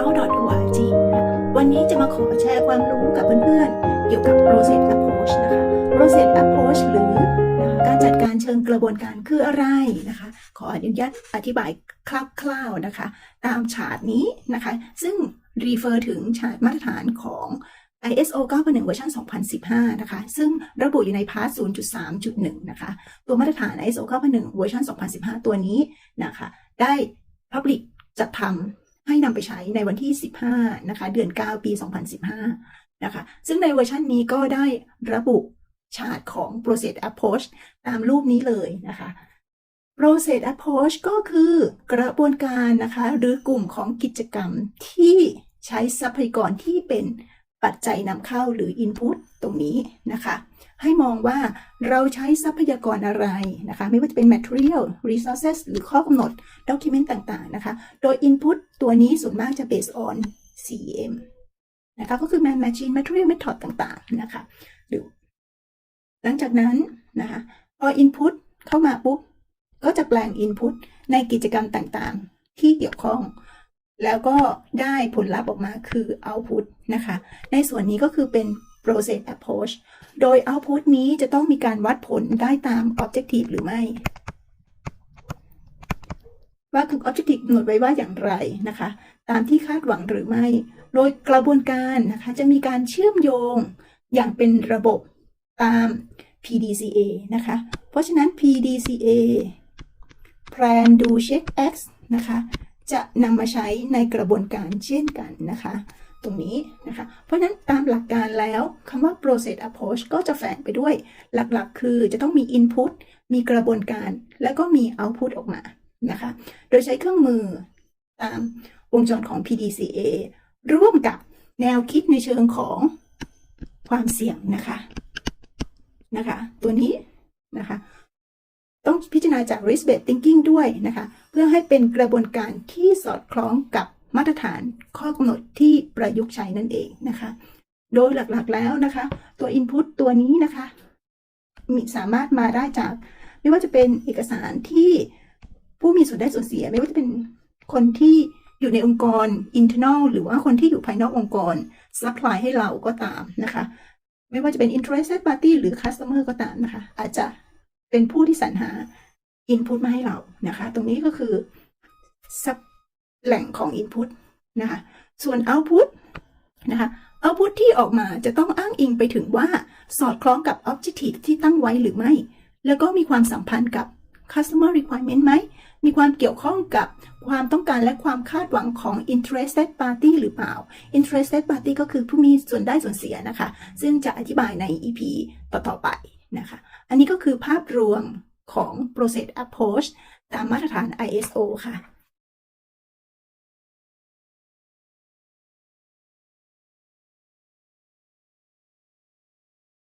how.org นะคะวันนี้จะมาขอแชร์ความรู้กับเพื่อนๆ เกี่ยวกับ process approach นะคะ process approach หรือการจัดการเชิงกระบวนการคืออะไรนะคะ ขออนุญาตอธิบายคร่าวๆนะคะ ตามฉากนี้นะคะ ซึ่ง refer ถึงฉากมาตรฐานของ ISO 9.1เวอร์ชัน2015 นะคะ ซึ่งระบุอยู่ในพาร์ท0.3.1 นะคะ ตัวมาตรฐาน ISO 9.1เวอร์ชัน2015 ตัวนี้นะคะ ได้ Public จัดทำ ให้นำไปใช้ในวันที่ 15 นะคะ เดือน 9 ปี 2015 นะคะ ซึ่งในเวอร์ชันนี้ก็ได้ระบุฉากของ process approach ตามรูปนี้เลยนะคะ process approach ก็คือกระบวนการนะคะ หรือกลุ่มของกิจกรรมที่ใช้ทรัพยากรที่เป็น ปัจจัยนำเข้าหรือ input ตรงนี้นะคะ ให้มองว่าเราใช้ทรัพยากรอะไรนะคะ ไม่ว่าจะเป็น material resources หรือข้อกำหนด document ต่างๆนะคะ โดย input ตัวนี้ส่วนมากจะ based on CM นะคะก็คือ man machine material method ต่างๆนะคะหรือหลังจากนั้นนะคะพอ input เข้ามาปุ๊บก็จะแปลง input ในกิจกรรมต่างๆ ที่เกี่ยวข้อง แล้วก็ได้ผลลัพธ์ออกมาคือ output นะคะ ในส่วนนี้ก็คือเป็น process approach โดย output นี้จะต้องมีการวัดผลได้ตาม objective หรือไม่ ว่าคือ objective กำหนดไว้ว่าอย่างไรนะคะ ตามที่คาดหวังหรือไม่ โดยกระบวนการนะคะจะมีการเชื่อมโยงอย่างเป็นระบบตาม PDCA นะคะ เพราะฉะนั้น PDCA Plan Do Check X นะคะ จะนำมาใช้ในกระบวนการเช่นกันนะคะ ตรงนี้นะคะ เพราะนั้นตามหลักการแล้วคำว่า process approach ก็จะแฝงไปด้วย หลักๆ คือจะต้องมี input มีกระบวนการ แล้วก็มี output ออกมานะคะ โดยใช้เครื่องมือตามวงจรของ PDCA ร่วมกับแนวคิดในเชิงของความเสี่ยงนะคะนะคะ ตัวนี้นะคะ ต้องพิจารณาจาก risk based thinking ด้วยนะคะ เพื่อให้เป็นกระบวนการที่สอดคล้องกับมาตรฐานข้อกำหนดที่ประยุกต์ใช้นั่นเองนะคะ โดยหลักๆแล้วนะคะ ตัว input ตัวนี้นะคะ มีสามารถมาได้จาก ไม่ว่าจะเป็นเอกสารที่ผู้มีส่วนได้ส่วนเสีย ไม่ว่าจะเป็นคนที่อยู่ในองค์กร internal หรือว่าคนที่อยู่ภายนอกองค์กร supply ให้เราก็ตามนะคะ ไม่ว่าจะเป็น interested party หรือ customer ก็ตามนะคะ อาจจะเป็นผู้ที่สรรหา input มาให้เรานะคะ ตรงนี้ก็คือแหล่งของ input นะคะ ส่วน output นะคะ output ที่ออกมาจะต้องอ้างอิงไปถึงว่าสอดคล้องกับ objective ที่ตั้งไว้หรือไม่ แล้วก็มีความสัมพันธ์กับ customer requirement ไหม มีความเกี่ยวข้องกับความต้องการและความคาดหวังของ interested party หรือเปล่า interested party ก็คือผู้มีส่วนได้ส่วนเสียนะคะ ซึ่งจะอธิบายใน EP ต่อๆไปนะคะ อันนี้ก็คือภาพรวม ของ process approach ตามมาตรฐาน ISO ค่ะ